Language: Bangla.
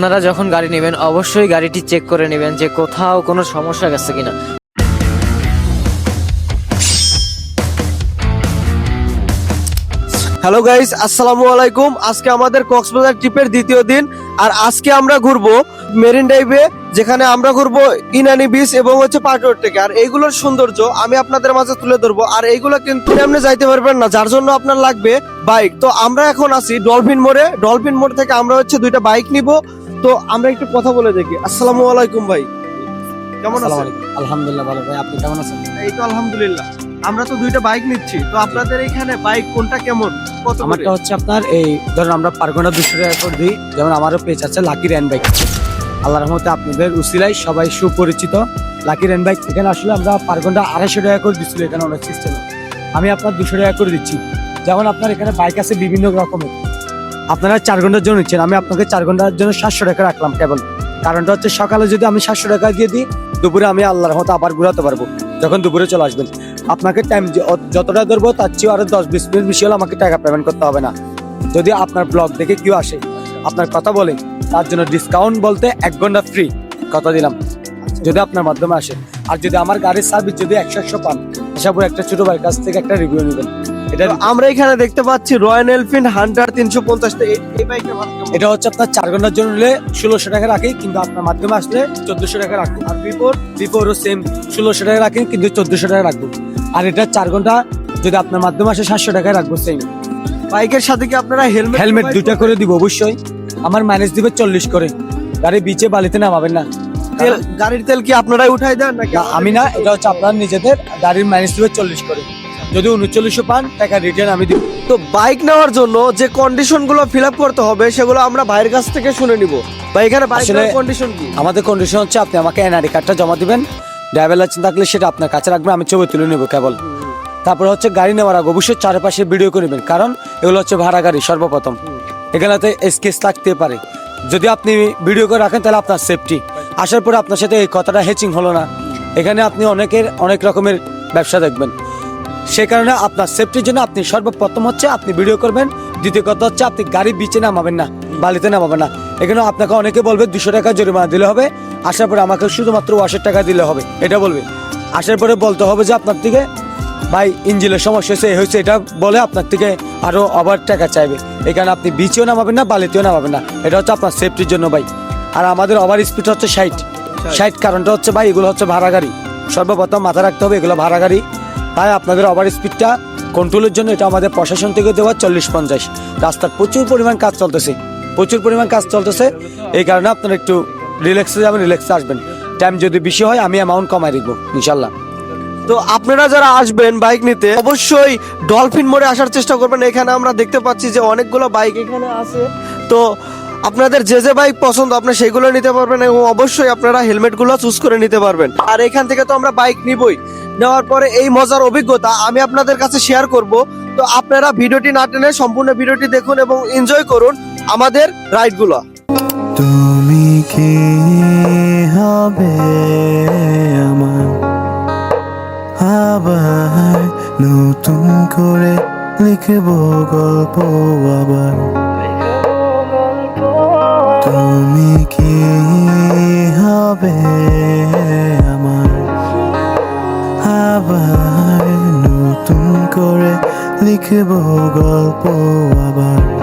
আপনারা যখন গাড়ি নেবেন, অবশ্যই গাড়িটি চেক করে নেবেন যে কোথাও কোনো সমস্যা গেছে কিনা। হ্যালো গাইস আসসালামু আলাইকুম। আজকে আমাদের কক্সবাজার ট্রিপের দ্বিতীয় দিন, আর আজকে আমরা ঘুরবো মেরিন ড্রাইভে, যেখানে আমরা ঘুরবো ইনানি বিচ এবং হচ্ছে পাটোর থেকে। আর এইগুলোর সৌন্দর্য আমি আপনাদের মাঝে তুলে ধরবো। আর এইগুলো কিন্তু এমনি যাইতে পারবেন না, যার জন্য আপনার লাগবে বাইক তো আমরা এখন আছি ডলফিন মোড়ে। ডলফিন মোড় থেকে আমরা হচ্ছে দুইটা বাইক নিব। তো আমরা একটু কথা বলে দেখি। আসসালামু আলাইকুম ভাই। কেমন আছেন? আলহামদুলিল্লাহ ভালো ভাই আপনি কেমন আছেন? এই তো আলহামদুলিল্লাহ। আমরা তো দুইটা বাইক নিচ্ছি। তো আপনাদের এখানে বাইক কোনটা কেমন? কত আমারটা হচ্ছে আপনার এই ধরুন আমরা পার ঘণ্টা দুশো টাকা করে দিই যেমন আমারও পেজ আছে লাকি র্যান বাইক আল্লাহ রহমতে আপনাদের উসিলাই সবাই সুপরিচিত। লাকি র্যান বাইক এখানে আসলে আমরা পার ঘণ্টা আড়াইশো টাকা করে দিচ্ছিল এখানে অনেক সিস্টেম আমি আপনার দুশো টাকা করে দিচ্ছি। যেমন আপনার এখানে বাইক আছে বিভিন্ন রকমের। আপনারা চার ঘণ্টার জন্য নিচ্ছেন। আমি আপনাকে চার ঘণ্টার জন্য সাতশো টাকা রাখলাম কেবল। কারণটা হচ্ছে সকালে যদি আমি সাতশো টাকা দিয়ে দিই, দুপুরে আমি আল্লাহর মতো আবার ঘুরাতে পারব, যখন দুপুরে চলে আসবেন। আপনাকে টাইম যতটা ধরবো, তার চেয়েও আরও দশ বিশ মিনিট বেশি হলে আমাকে টাকা পেমেন্ট করতে হবে না। যদি আপনার ব্লগ দেখে কেউ আসে, আপনার কথা বলে, তার জন্য ডিসকাউন্ট বলতে এক ঘণ্টা ফ্রি কথা দিলাম। যদি আপনার মাধ্যমে আসে। আর যদি আমার গাড়ির সার্ভিস যদি একশো একশো পান করি একটা ছোট ভাইয়ের কাছ থেকে একটা রিভিউ নেবেন। এটা আমরা এখানে দেখতে পাচ্ছি রয়্যাল এনফিল্ড হান্টার তিনশো পঞ্চাশ এই বাইকের এটা হচ্ছে আপনার চার ঘণ্টার জন্য ষোলোশো টাকা রাখি কিন্তু আপনার মাধ্যমে আসলে চোদ্দশো টাকা রাখব। আর বিপোর বিপোরও সেম ষোলোশো টাকা রাখি কিন্তু চোদ্দশো টাকা রাখব। আর এটা চার ঘণ্টা যদি আপনার মাধ্যমে আসে সাতশো টাকায় রাখব সেম বাইকের সাথে কি আপনারা হেলমেট হেলমেট দুইটা করে দিব অবশ্যই। আমার মাইনাস দিবে চল্লিশ করে। গাড়ি বিচে বালিতে নামাবেন না। তেল গাড়ির তেল কি আপনারাই উঠাই দেন আমি না এটা হচ্ছে আপনার নিজেদের গাড়ির মাইনাস দিবে চল্লিশ করে। যদি উনচল্লিশশো পান টাকা রিটার্ন আমি দিব। তো বাইক নেওয়ার জন্য যে কন্ডিশনগুলো ফিল আপ করতে হবে সেগুলো আমরা ভাইয়ের কাছ থেকে শুনে নিব। বা এখানে বাইক আসলে- কন্ডিশন কি? আমাদের কন্ডিশন হচ্ছে আপনি আমাকে এনআরডি কার্ডটা জমা দিবেন ড্রাইভার লাইসেন্স থাকলে সেটা আপনার কাছে রাখবেন আমি ছবি তুলে নেব কেবল। তারপরে হচ্ছে গাড়ি নেওয়ার আগে অবশ্যই চারপাশে ভিডিও করে নেবেন কারণ এগুলো হচ্ছে ভাড়া গাড়ি সর্বপ্রথম। এখানেতে স্কেচ থাকতে পারে। যদি আপনি ভিডিও করে রাখেন তাহলে আপনার সেফটি আসার পরে আপনার সাথে এই কথাটা হেচিং হলো না। এখানে আপনি অনেকের অনেক রকমের ব্যবসা দেখবেন। সে কারণে আপনার সেফটির জন্য আপনি সর্বপ্রথম হচ্ছে আপনি ভিডিও করবেন। দ্বিতীয় কথা হচ্ছে আপনি গাড়ি বিচে নামাবেন না বালিতে নামাবেন না। এখানে আপনাকে অনেকে বলবে দুশো টাকা জরিমানা দিলে হবে আসার পরে আমাকে শুধুমাত্র ওয়াশের টাকা দিলে হবে এটা বলবে। আসার পরে বলতে হবে যে আপনার থেকে ভাই ইঞ্জিনের সমস্যা হয়েছে এই হয়েছে এটা বলে আপনার থেকে আরও ওভার টাকা চাইবে। এখানে আপনি বিচেও নামাবেন না বালিতেও নামাবেন না। এটা হচ্ছে আপনার সেফটির জন্য ভাই। আর আমাদের ওভার স্পিড হচ্ছে ষাট। ষাট। কারণটা হচ্ছে ভাই এগুলো হচ্ছে ভাড়া গাড়ি। সর্বপ্রথম মাথা রাখতে হবে এগুলো ভাড়া গাড়ি। তাই আপনাদের ওভার স্পিডটা কন্ট্রোলের জন্য এটা আমাদের প্রশাসন থেকে দেওয়া চল্লিশ পঞ্চাশ। রাস্তার প্রচুর পরিমাণ কাজ চলতেছে। প্রচুর পরিমাণ কাজ চলতেছে। এই কারণে আপনারা একটু রিল্যাক্সে যাবেন রিল্যাক্সে আসবেন। টাইম যদি বেশি হয় আমি অ্যামাউন্ট কমাই রাখব ইনশাল্লাহ তো আপনারা যারা আসবেন বাইক নিতে অবশ্যই ডলফিন মোড়ে আসার চেষ্টা করবেন। এখানে আমরা দেখতে পাচ্ছি যে অনেকগুলো বাইক এখানে আছে। তো আপনাদের যে যে বাইক পছন্দ, আপনি সেগুলো নিতে পারবেন এবং অবশ্যই আপনারা হেলমেটগুলো চুজ করে নিতে পারবেন। আর এখান থেকে তো আমরা বাইক নিবই। নেওয়ার পরে এই মজার অভিজ্ঞতা আমি আপনাদের কাছে শেয়ার করব। তো আপনারা ভিডিওটি না টেনে সম্পূর্ণ ভিডিওটি দেখুন এবং এনজয় করুন আমাদের রাইডগুলো তুমি কি হবে আমার? আবার নতুন করে লিখব গল্প আবার। লিখব গল্প আবার।